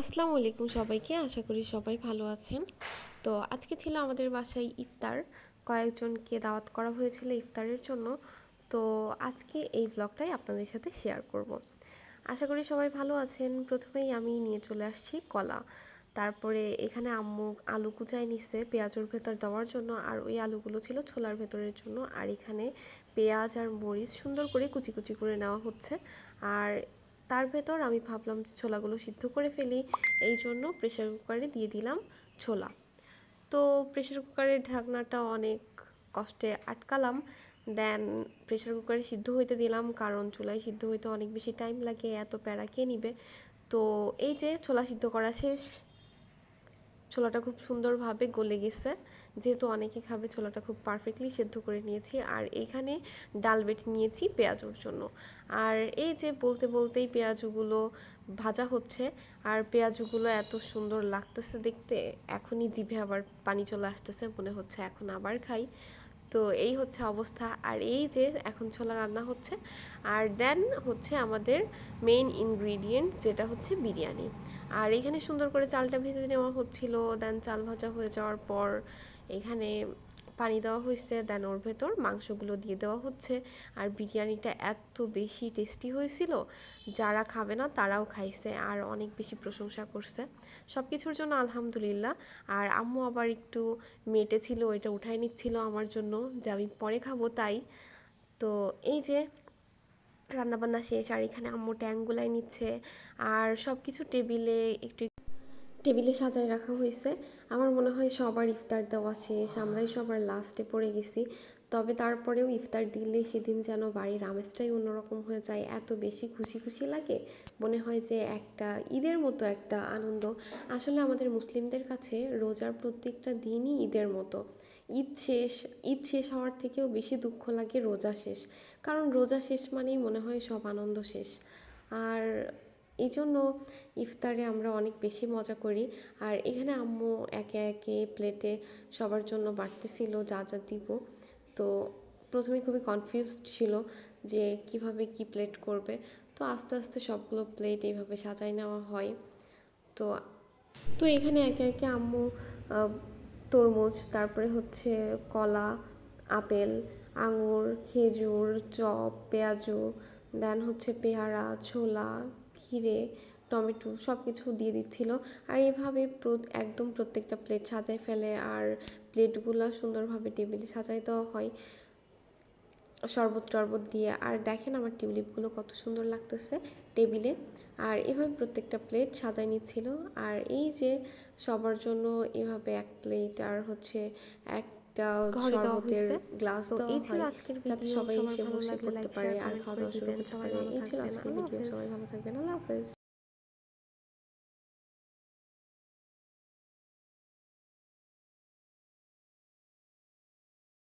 আসসালামু আলাইকুম সবাইকে, আশা করি সবাই ভালো আছেন। তো আজকে ছিল আমাদের বাসায় ইফতার। কয়েকজনকে দাওয়াত করা হয়েছিল ইফতারের জন্য। তো আজকে এই ব্লগটাই আপনাদের সাথে শেয়ার করব। আশা করি সবাই ভালো আছেন। প্রথমেই আমি নিয়ে চলে আসছি কলা। তারপরে এখানে আম্মু আলু কুচাই নিচ্ছে পেঁয়াজের ভেতর দেওয়ার জন্য, আর ওই আলুগুলো ছিল ছোলার ভেতরের জন্য। আর এখানে পেঁয়াজ আর মরিচ সুন্দর করে কুচি কুচি করে নেওয়া হচ্ছে। আর তার ভেতর আমি ভাবলাম ছোলাগুলো সিদ্ধ করে ফেলি, এই জন্য প্রেশার কুকারে দিয়ে দিলাম ছোলা। তো প্রেশার কুকারের ঢাকনাটা অনেক কষ্টে আটকালাম দেন প্রেশার কুকারে সিদ্ধ হইতে দিলাম, কারণ চুলায় সিদ্ধ হইতে অনেক বেশি টাইম লাগে, এত প্যারা কে নিবে? তো এই যে ছোলা সিদ্ধ করা শেষ, ছোলাটা খুব সুন্দরভাবে গলে গেছে। যেহেতু অনেকে খাবে, ছোলাটা খুব পারফেক্টলি সেদ্ধ করে নিয়েছি। আর এখানে ডাল বেটে নিয়েছি পেঁয়াজুর জন্য। আর এই যে বলতে বলতেই পেঁয়াজুগুলো ভাজা হচ্ছে, আর পেঁয়াজুগুলো এত সুন্দর লাগতেছে দেখতে, এখনই জিভে আবার পানি চলে আসতেছে, মনে হচ্ছে এখন আবার খাই। তো এই হচ্ছে অবস্থা। আর এই যে এখন ছোলা রান্না হচ্ছে। আর দেন হচ্ছে আমাদের মেইন ইনগ্রিডিয়েন্ট যেটা হচ্ছে বিরিয়ানি। আর এখানে সুন্দর করে চালটা ভেজে নেওয়া হচ্ছিল। দেন চাল ভাজা হয়ে যাওয়ার পর এখানে পানি দেওয়া হয়েছে দেন ওর ভেতর মাংসগুলো দিয়ে দেওয়া হচ্ছে। আর বিরিয়ানিটা এত বেশি টেস্টি হয়েছিল, যারা খাবে না তারাও খাইছে আর অনেক বেশি প্রশংসা করছে। সব কিছুর জন্য আলহামদুলিল্লাহ। আর আম্মু আবার একটু মেটে ছিল ওইটা উঠাই নিচ্ছিল আমার জন্য যে আমি পরে খাব তাই। তো এই যে রান্নাবান্না শেষ, আর এখানে আম্মু ট্যাঙ্গুলাই নিচ্ছে। আর সব কিছু টেবিলে একটু টেবিলে সাজায় রাখা হয়েছে। আমার মনে হয় সবার ইফতার দেওয়া শেষ, আমরাই সবার লাস্টে পড়ে গেছি। তবে তারপরেও ইফতার দিলে সেদিন যেন বাড়ির আমেজটাই অন্যরকম হয়ে যায়। এত বেশি খুশি খুশি লাগে, মনে হয় যে একটা ঈদের মতো একটা আনন্দ। আসলে আমাদের মুসলিমদের কাছে রোজার প্রত্যেকটা দিনই ঈদের মতো। ঈদ শেষ ঈদ শেষ হওয়ার থেকেও বেশি দুঃখ লাগে রোজা শেষ। কারণ রোজা শেষ মানেই মনে হয় সব আনন্দ শেষ। আর এই জন্য ইফতারে আমরা অনেক বেশি মজা করি। আর এখানে আম্মু একে একে প্লেটে সবার জন্য বাড়তেছিল যা যা দিব। তো প্রথমে খুবই কনফিউজড ছিল যে কীভাবে কি প্লেট করবে। তো আস্তে আস্তে সবগুলো প্লেট এইভাবে সাজাই নেওয়া হয়। তো তো এখানে একে একে আম্মু তরমুজ, তারপরে হচ্ছে কলা, আপেল, আঙুর, খেজুর, চপ, পেঁয়াজু দেন হচ্ছে পেয়ারা, ছোলা ক্ষীরে, টমেটো সব কিছু দিয়ে দিচ্ছিল। আর এভাবে একদম প্রত্যেকটা প্লেট সাজাই ফেলে আর প্লেটগুলো সুন্দরভাবে টেবিলে সাজাই দেওয়া হয়। শরবত টরবত দিয়ে। আর দেখেন আমার টিউলিপগুলো কত সুন্দর লাগতেছে টেবিলে আর এভাবে প্রত্যেকটা প্লেট সাজাই নিচ্ছিল। আর এই যে সবার জন্য এভাবে এক প্লেট আর হচ্ছে একটা শরবতের গ্লাস এই ছিল আজকের ভিডিও সবাই এসে বসে করতে পারে। আর খাওয়া দাওয়া শুরু করতে পারে এই ছিল আজকের ভিডিও সবাই ভালো থাকবেন। আল্লাহ হাফেজ।